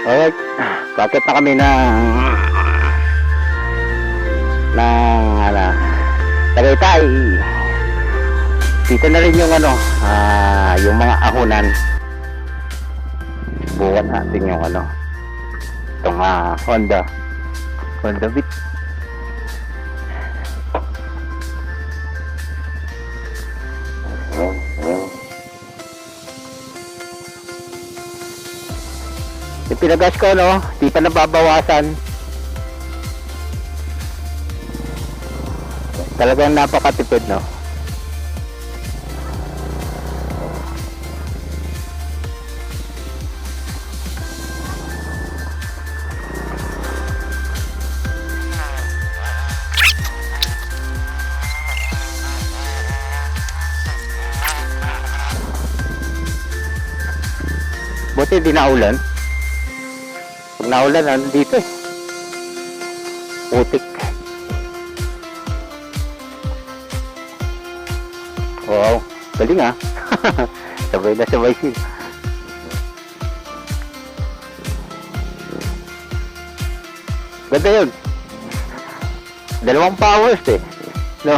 Alright. Bakit na kami ng ng ano Tagaytay. Dito na rin yung ano, ah, yung mga ahunan. Subukan natin yung ano, itong ah, Honda. Honda Beat. Yung pinagas ko, no? Di pa nababawasan. Talagang napakatipid, no? Buti di naulan. Pag naulan, ano dito eh. Putik. Wow, galing ah. sabay na sabay siya. Ganda yun. Dalawang powers eh. No?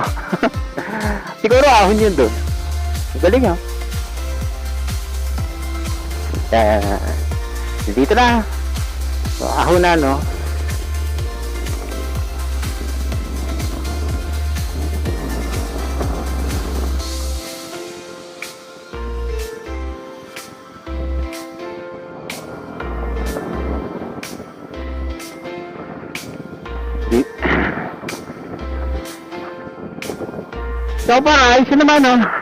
Siguro ahon yun doon. Galing ah. Uh, dito na. So, ahon na, no? So, para, ayos na naman, no?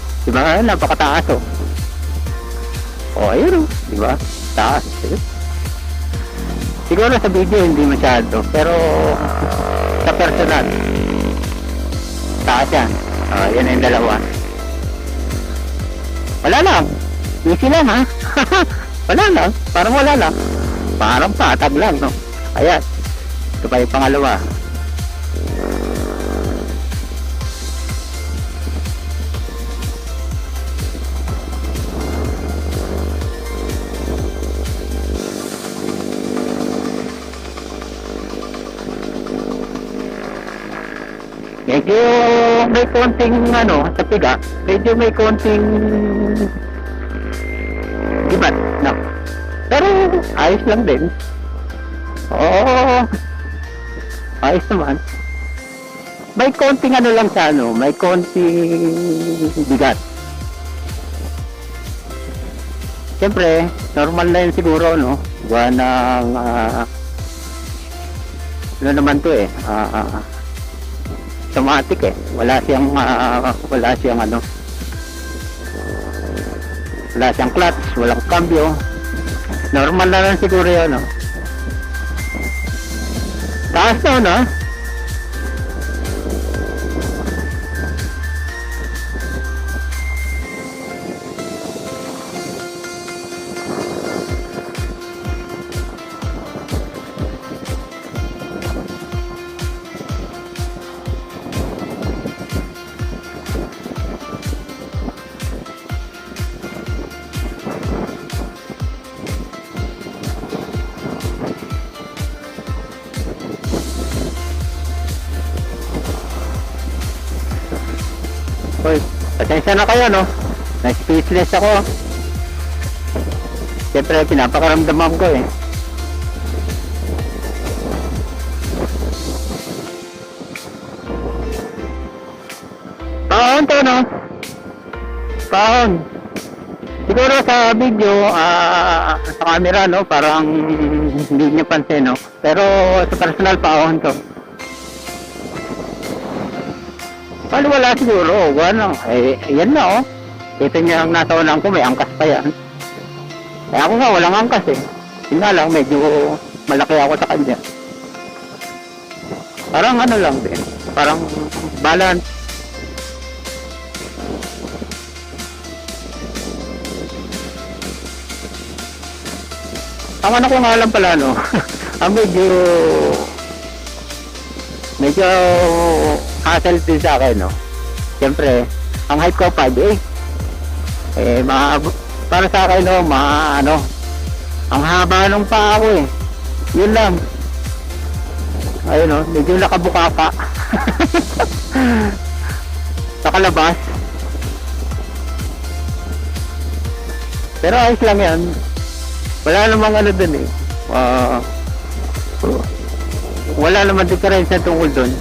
di ba? Napakataas, oh. Oh, ayun, oh. Di ba? Taas. eh. Siguro sa video hindi masyado, pero sa personal, taas yan. Ah, yan yung dalawa. Wala lang. Easy lang, ha? wala lang. Parang wala lang. Parang patag lang, no? Ayan. Ito pa yung pangalawa. Medyo may konting ano, sa piga, medyo may konting ibat, no? Pero ayos lang din. Oo. Ayos naman. May konting ano lang sa ano, may konting bigat. Siyempre, normal na yun siguro, no? Gawa ng, ah, ano naman to eh, ah, ah, automatic eh. Wala siyang ah, wala siyang ano. Wala siyang clutch, walang cambio. Normal na lang siguro 'yon, no. Taas na, no? Pasensya na kayo, no? Na-speechless ako. Siyempre, pinapakaramdaman ko eh. Paon to, no? Paon. Siguro sa video, ah, sa camera, no, parang hindi niyo pansin, no? Pero sa personal pa to. Paano wala siguro? Ano? Eh, yan na, oh. Kita niya ang nasa ulang ko, may angkas pa yan. Eh ako nga, walang angkas eh. Yun lang, medyo malaki ako sa kanya. Parang ano lang din. Parang balance. Ang ano ko nga lang pala, no? ang medyo... Medyo hassle din sa akin, no? Siyempre, ang height ko 5'8". Eh, ma para sa akin, no, ma ano, ang haba nung paa ko eh. Yun lang. Ayun, no, medyo nakabuka pa. Nakalabas. Pero ayos lang yan. Wala namang ano dun eh. Ah, wala naman diferensya tungkol dun.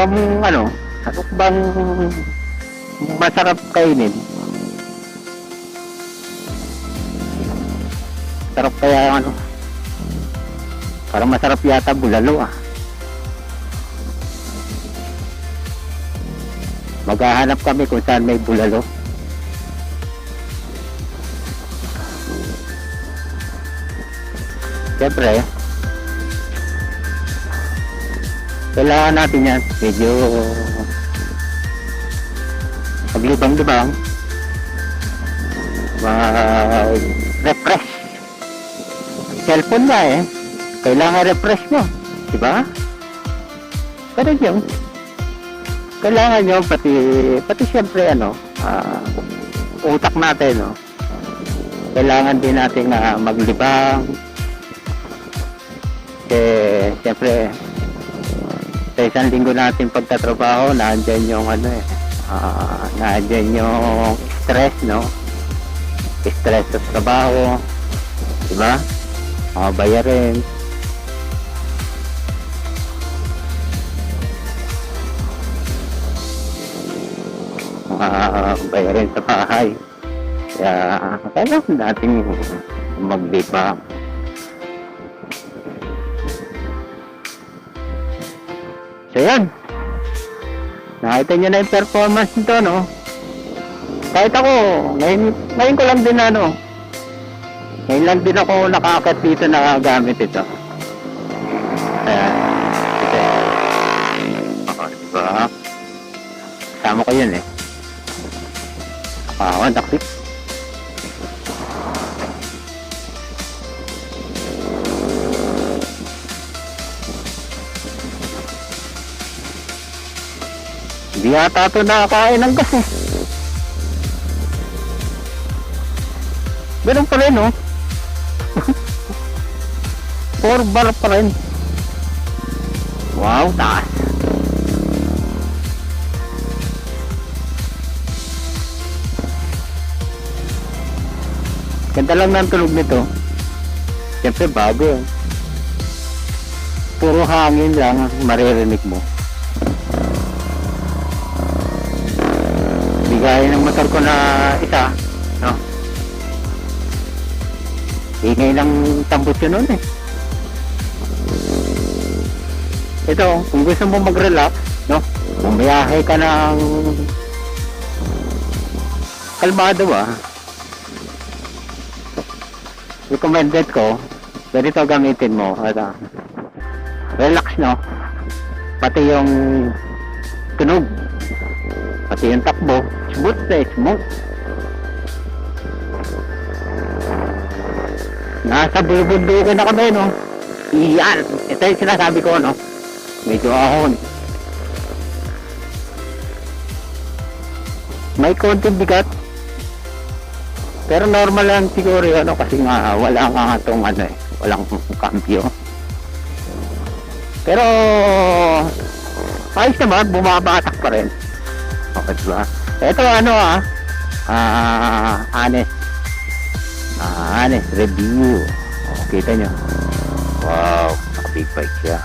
Bang ano? Ano bang masarap kainin? Sarap kaya ano? Parang masarap yata bulalo ah. Maghahanap kami kung saan may bulalo. Siyempre, kailangan natin yan. Medyo paglibang-libang. Ma-refresh. Cellphone nga eh. Kailangan refresh mo. Diba? Pero yun. Kailangan nyo pati, pati syempre ano, ah, utak natin, no? Kailangan din natin na maglibang. Kasi, syempre, sa isang linggo natin pagtatrabaho, nandiyan yung ano eh, ah, nandiyan yung stress, no? Stress sa trabaho, di ba? Mga bayarin. Mga bayarin sa bahay. Kaya, kailangan natin maglibang. So yan. Nakita nyo na yung performance nito, no? Kahit ako, ngayon, ngayon ko lang din ano, ngayon lang din ako nakakit dito na gamit ito. Kasi, ako, diba? Kasama ko yun eh. Nakawan, taktik. Yata ito nakakain ng gas eh. Ganun pa rin, oh. 4 bar pa rin. Wow, taas. Ganda lang ng tulog nito. Siyempre bago eh. Puro hangin lang ang maririnig mo. Bigay ng motor ko na isa, no? Ingay ng tambot yun nun eh. Ito, kung gusto mo mag-relax, no? Bumiyahe ka ng kalmado ba? Recommended ko, ganito gamitin mo. Ito. Relax, no? Pati yung tunog. Pati yung takbo. Smooth. Nasa bubundukan na kami, no? Iyan. Ito yung sinasabi ko, no? Medyo ahon. may konting bigat. Pero normal lang siguro yun, ano, kasi nga wala nga itong ano eh, walang cambio. Pero, ayos naman, bumabatak pa rin. Okay, diba? Ito ano ah, ah, honest. Ah, honest review. Oh, kita nyo. Wow, naka-big bike siya.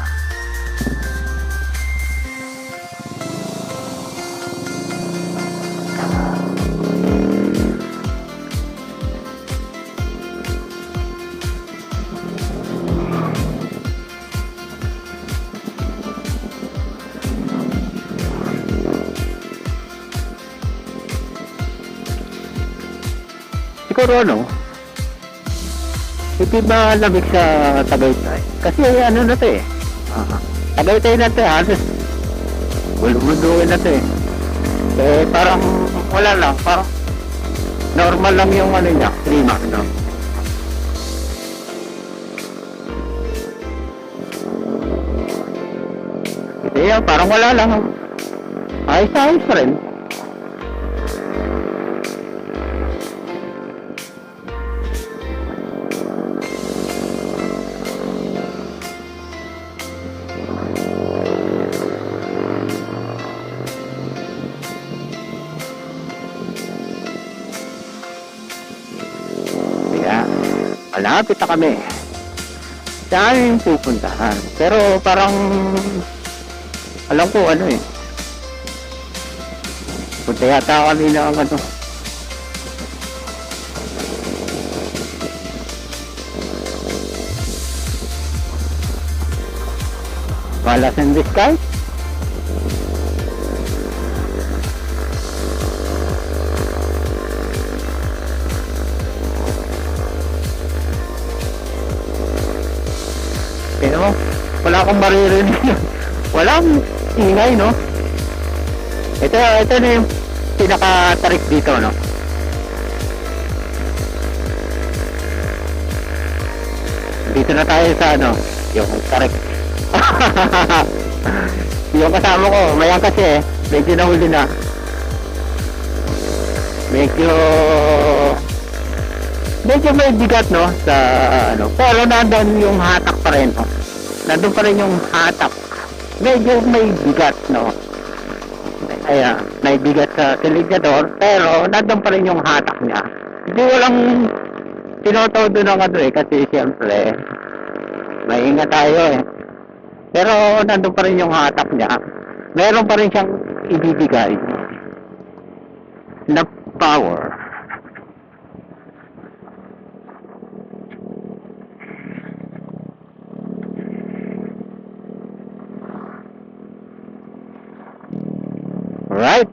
Siguro ano, hindi ba lamig sa Tagaytay? Kasi ano na to eh. Ah, Tagaytay na to eh. Halos bulbulduin na to eh. Eh parang wala lang. Parang normal lang yung ano niya, klima. No? Eh, parang wala lang. Ayos-ayos rin. Malapit na kami. Saan yung pupuntahan? Pero parang, alam ko ano eh. Punta yata kami ng ano. Walas in the sky? Pero wala akong maririnig. Walang ingay, no? Ito, ito na yung pinaka-tarik dito, no? Dito na tayo sa ano, yung tarik. yung kasama ko, mayan kasi eh, medyo nahuli na. Medyo medyo may bigat no? Sa ano pero nandun yung hatak pa rin no? nandun pa rin yung hatak. Medyo may bigat no? Kaya may bigat sa siligador pero nandun pa rin yung hatak niya. Hindi walang tinotodo ng ano eh kasi siyempre maingat tayo eh. Pero nandun pa rin yung hatak niya. Meron pa rin siyang ibibigay na power Right.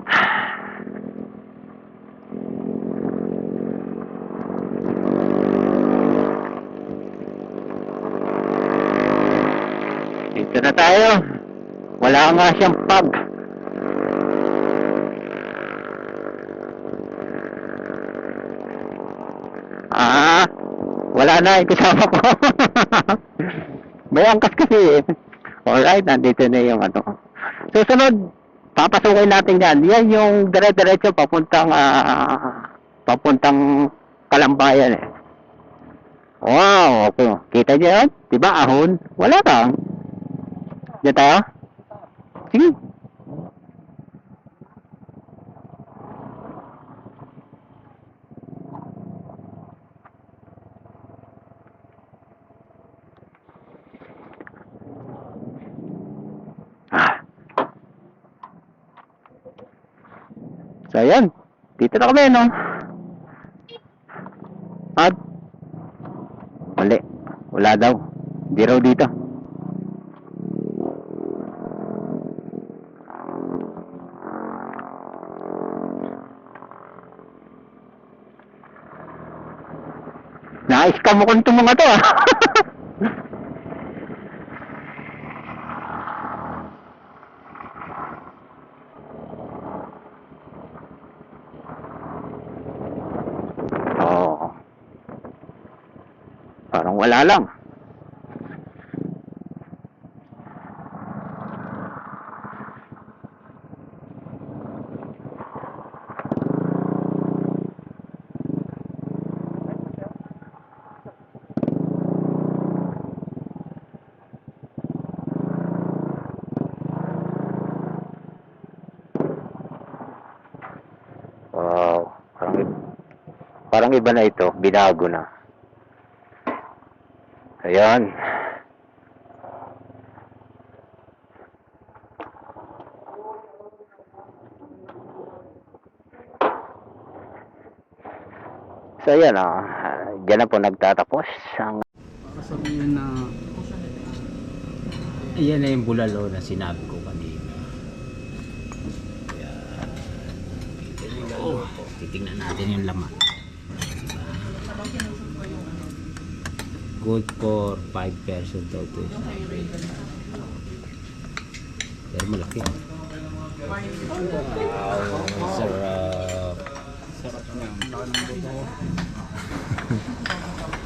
Dito na tayo. Wala nga siyang pub. Ah, wala na yung kasama ko. May angkas kasi eh. Alright, nandito na yung ano. Susunod, papasukin natin yan. Yan yung dire-diretso papuntang ah, papuntang Kalambayan eh. Wow, okay. Kita niyo yan? Diba ahon? Wala ka. Diyan tayo? Sige. Ah. So, ayan. Dito na kami, no? At, mali. Wala daw. Hindi raw dito. Na-scam mo kung itong mga to, ah. Wala lang. Ah, parang iba na ito. Binago na. Ayan. So ayan ah, dyan na po nagtatapos ang Para sabihin na Ayan na yung bulalo na sinabi ko kanina. Ayan. Oh, titingnan natin yung laman. Diba? Good for 5 pesos daw to. Pero malaki. Wow, sarap. Sarap niya.